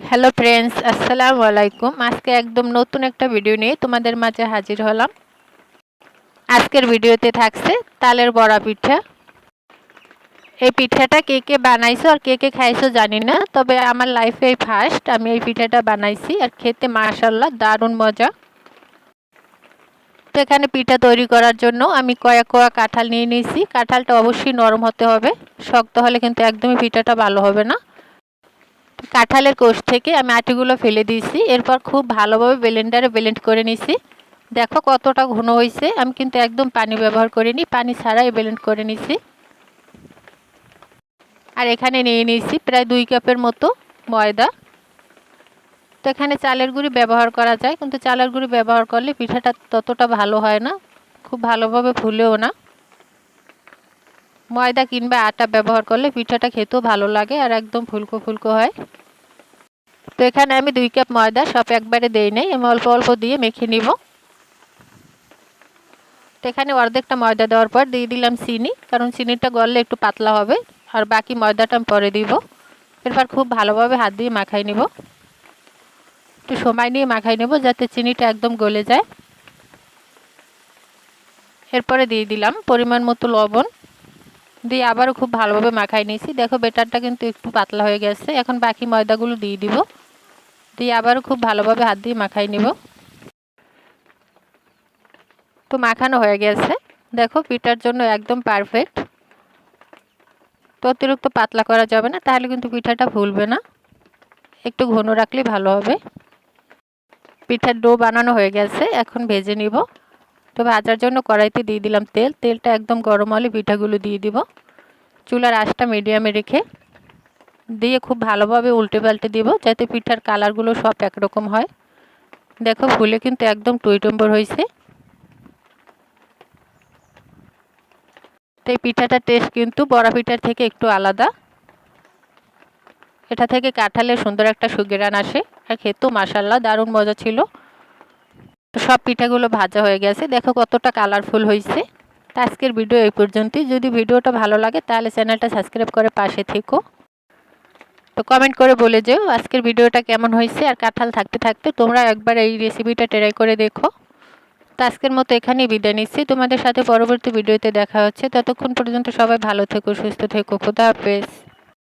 Hello friends আসসালামু আলাইকুম আজকে একদম নতুন একটা ভিডিও নিয়ে তোমাদের মাঝে হাজির হলাম। আজকের ভিডিওতে থাকছে তালের বড়া পিঠা। এই পিঠাটা কে কে বানাইছো আর কে কে খাইছো জানি না, তবে আমার লাইফে এই ফার্স্ট আমি এই পিঠাটা বানাইছি আর খেতে মাশাল্লাহ দারুণ মজা। তো এখানে পিঠা তৈরি করার জন্য আমি কয়েক কয়া কাঁঠাল নিয়ে নিয়েছি। কাঁঠালটা অবশ্যই নরম হতে হবে। শক্ত হলে কিন্তু একদমই পিঠাটা ভালো হবে না। কাঁঠালের কোষ থেকে আমি আটিগুলো ফেলে দিয়েছি। এরপর খুব ভালোভাবে ব্লেন্ডারে ব্লেন্ড করে নিছি দেখো কতটা ঘন হয়েছে। আমি কিন্তু একদম পানি ব্যবহার করিনি। পানি ছাড়াই ব্লেন্ড করে নিছি আর এখানে নিয়ে নিয়েছি প্রায় দুই কাপের মতো ময়দা। তো এখানে চালের গুঁড়ি ব্যবহার করা যায়। কিন্তু চালের গুঁড়ি ব্যবহার করলে পিঠাটা ততটা ভালো হয় না। খুব ভালোভাবে ফুলেও না। ময়দা কিংবা আটা ব্যবহার করলে পিঠাটা খেতেও ভালো লাগে আর একদম ফুলকো ফুলকো হয়। তো এখানে আমি দুই কাপ ময়দা, সব একবারে দেই নেই, আমি অল্প অল্প দিয়ে মেখে নিব। তো এখানে অর্ধেকটা ময়দা দেওয়ার পর দিয়ে দিলাম চিনি, কারণ চিনিটা গললে একটু পাতলা হবে। আর বাকি ময়দাটা আমি পরে দিব। এরপর খুব ভালোভাবে হাত দিয়ে মাখাই নিব। একটু সময় নিয়ে মাখাই নেব যাতে চিনিটা একদম গলে যায়। এরপরে দিয়ে দিলাম পরিমাণ মতো লবণ। দিয়ে আবারও খুব ভালোভাবে মাখাই নিয়েছি। দেখো, বেটারটা কিন্তু একটু পাতলা হয়ে গেছে। এখন বাকি ময়দাগুলো দিয়ে দিব। দিয়ে আবারও খুব ভালোভাবে হাত দিয়ে মাখাই নিব। তো মাখানো হয়ে গেছে। দেখো, পিঠার জন্য একদম পারফেক্ট তো অতিরিক্ত পাতলা করা যাবে না, তাহলে কিন্তু পিঠাটা ফুলবে না। একটু ঘন রাখলে ভালো হবে। পিঠার ডো বানানো হয়ে গেছে, এখন ভেজে নিব। তো ভাজার জন্য কড়াইতে দিয়ে দিলাম তেল। তেলটা একদম গরম হলে পিঠাগুলো দিয়ে দিব। চুলার আঁচটা মিডিয়ামে রেখে দিয়ে খুব ভালোভাবে উল্টে পাল্টে দিব যাতে পিঠার কালারগুলো সব একরকম হয়। দেখো, ফুলে কিন্তু একদম টুইটম্বর হয়েছে। তো এই পিঠাটার টেস্ট কিন্তু বড়া পিঠার থেকে একটু আলাদা। এটা থেকে কাঁঠালের সুন্দর একটা সুগেরান আসে। আর খেতেও মাসাল্লাহ দারুণ মজা ছিল। সব পিঠাগুলো ভাজা হয়ে গেছে। দেখো কতটা কালারফুল হয়েছে। তো আজকের ভিডিও এই পর্যন্তই। যদি ভিডিওটা ভালো লাগে, তাহলে চ্যানেলটা সাবস্ক্রাইব করে পাশে থেকো। তো কমেন্ট করে বলে যেও আজকের ভিডিওটা কেমন হয়েছে আর কাঁঠাল থাকতে থাকতে তোমরা একবার এই রেসিপিটা ট্রাই করে দেখো। তো আজকের মতো এখানেই বিদায় নিচ্ছি। তোমাদের সাথে পরবর্তী ভিডিওতে দেখা হচ্ছে। ততক্ষণ পর্যন্ত সবাই ভালো থেকো, সুস্থ থেকো। খুদা হাফেজ।